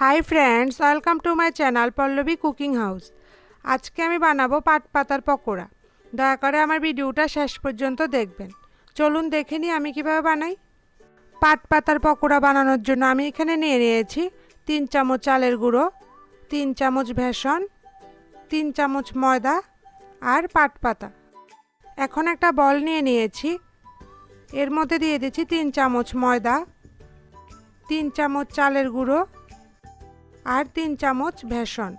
Hi friends welcome to my channel Pallabi cooking house আজকে আমি বানাবো পাট পাতার পকোড়া। দয়া করে আমার ভিডিওটা শেষ পর্যন্ত দেখবেন। চলুন দেখে নিই আমি কীভাবে বানাই। পাট পাতার পকোড়া বানানোর জন্য আমি এখানে নিয়ে নিয়েছি তিন চামচ চালের গুঁড়ো, তিন চামচ ভেষন তিন চামচ ময়দা আর পাট পাতা। এখন একটা বল নিয়ে নিয়েছি। এর মধ্যে দিয়ে দিচ্ছি তিন চামচ ময়দা, তিন চামচ চালের গুঁড়ো আর তিন চামচ ভেষন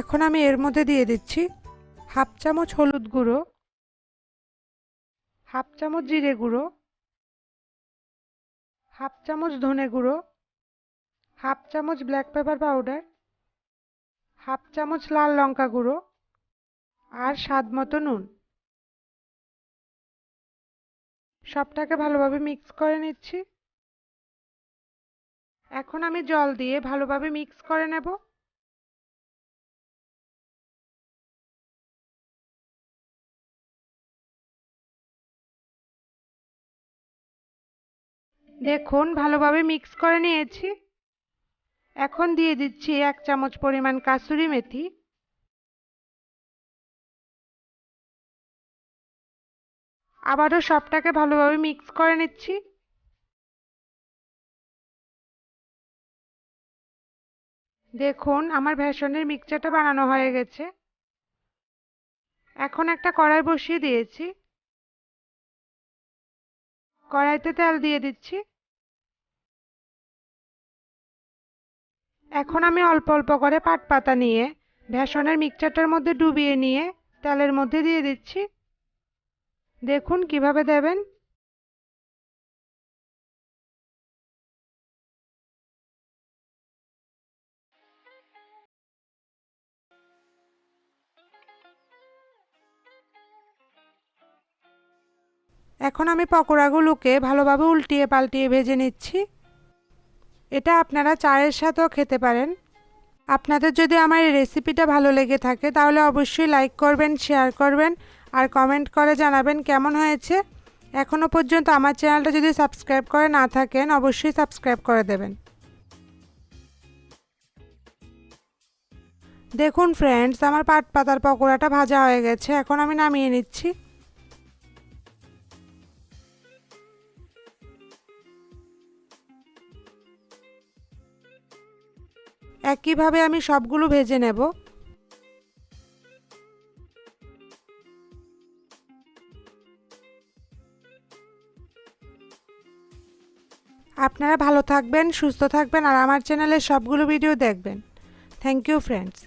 এখন আমি এর মধ্যে দিয়ে দিচ্ছি হাফ চামচ হলুদ গুঁড়ো, হাফ চামচ জিরে গুঁড়ো, হাফ চামচ ধনে গুঁড়ো, হাফ চামচ ব্ল্যাক পেপার পাউডার, হাফ চামচ লাল লঙ্কা গুঁড়ো আর স্বাদ মতো নুন। সবটাকে ভালোভাবে মিক্স করে নিচ্ছি। এখন আমি জল দিয়ে ভালোভাবে মিক্স করে নেব। দেখুন, ভালোভাবে মিক্স করে নিয়েছি। এখন দিয়ে দিচ্ছি এক চামচ পরিমাণ কাসুরি মেথি। আবারও সবটাকে ভালোভাবে মিক্স করে নিচ্ছি। দেখুন, আমার ভেষনের মিক্সচারটা বানানো হয়ে গেছে। এখন একটা কড়াই বসিয়ে দিয়েছি। কড়াইতে তেল দিয়ে দিচ্ছি। এখন আমি অল্প অল্প করে পাট পাতা নিয়ে ভেষনের মিক্সচারটার মধ্যে ডুবিয়ে নিয়ে, তেলের মধ্যে দিয়ে দিচ্ছি। দেখুন কীভাবে দেবেন। এখন আমি পকোড়াগুলোকে ভালোভাবে উল্টিয়ে পাল্টিয়ে ভেজে নিচ্ছি। এটা আপনারা চায়ের সাথেও খেতে পারেন। আপনাদের যদি আমার এই রেসিপিটা ভালো লেগে থাকে, তাহলে অবশ্যই লাইক করবেন, শেয়ার করবেন আর কমেন্ট করে জানাবেন কেমন হয়েছে। এখনও পর্যন্ত আমার চ্যানেলটা যদি সাবস্ক্রাইব করে না থাকেন, অবশ্যই সাবস্ক্রাইব করে দেবেন। দেখুন ফ্রেন্ডস আমার পাট পাতার পকোড়াটা ভাজা হয়ে গেছে, এখন আমি নামিয়ে নিচ্ছি। একইভাবে আমি সবগুলো ভেজে নেব। আপনারা ভালো থাকবেন, সুস্থ থাকবেন, আর আমার চ্যানেলের সবগুলো ভিডিও দেখবেন। Thank you friends